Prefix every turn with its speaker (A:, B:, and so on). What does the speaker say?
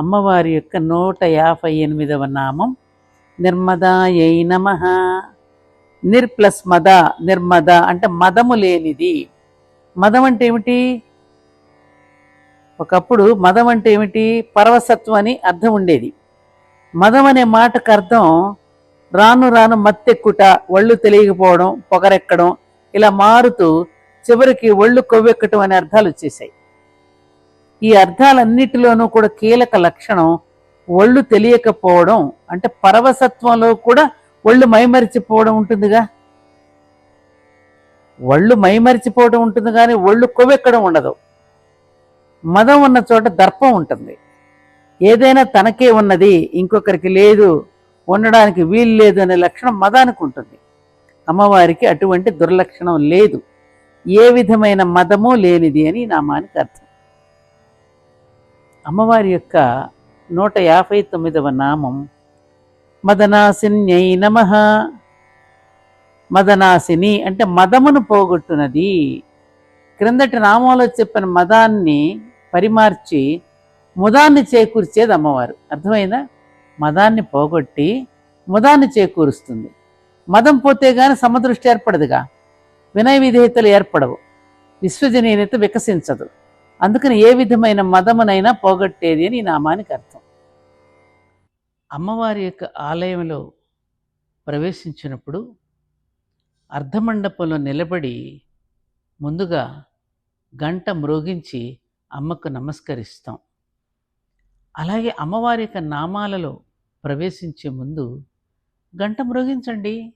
A: అమ్మవారి యొక్క నూట యాభై ఎనిమిదవ నామం. నిర్మదాయై నమ. నిర్ ప్లస్ మద నిర్మద అంటే మదము లేనిది. మదం అంటే ఏమిటి? ఒకప్పుడు మదం అంటే ఏమిటి? పరవసత్వం అని అర్థం ఉండేది. మదం అనే మాటకు అర్థం రాను రాను మత్తెక్కుట ఒళ్ళు తెలియకపోవడం పొగరెక్కడం ఇలా మారుతూ చివరికి ఒళ్ళు కొవ్వెక్కటం అనే అర్థాలు వచ్చేసాయి. ఈ అర్థాలన్నిటిలోనూ కూడా కీలక లక్షణం ఒళ్ళు తెలియకపోవడం. అంటే పరవసత్వంలో కూడా ఒళ్ళు మైమరిచిపోవడం ఉంటుందిగా? ఒళ్ళు మైమరిచిపోవడం ఉంటుంది కానీ ఒళ్ళు కొవ్వెక్కడం ఉండదు. మదం ఉన్న చోట దర్పం ఉంటుంది. ఏదైనా తనకే ఉన్నది ఇంకొకరికి లేదు ఉండడానికి వీలు లేదు అనే లక్షణం మదానికి ఉంటుంది. అమ్మవారికి అటువంటి దుర్లక్షణం లేదు. ఏ విధమైన మదము లేనిది అని నామానికి అర్థం. అమ్మవారి యొక్క నూట యాభై తొమ్మిదవ నామం. మదనాశిన్యై నమ. మదనాసిని అంటే మదమును పోగొట్టునది. క్రిందటి నామంలో చెప్పిన మదాన్ని పరిమార్చి ముదాన్ని చేకూర్చేది అమ్మవారు. అర్థమైందా? మదాన్ని పోగొట్టి ముదాన్ని చేకూరుస్తుంది. మదం పోతే గాని సమదృష్టి ఏర్పడదుగా. వినయ విధేయతలు ఏర్పడవు. విశ్వజనీయత వికసించదు. అందుకని ఏ విధమైన మదమునైనా పోగొట్టేది అని ఈ నామానికి అర్థం. అమ్మవారి యొక్క ఆలయంలో ప్రవేశించినప్పుడు అర్ధమండపంలో నిలబడి ముందుగా గంట మ్రోగించి అమ్మకు నమస్కరిస్తాం. అలాగే అమ్మవారి యొక్క నామాలలో ప్రవేశించే ముందు గంట మ్రోగించండి.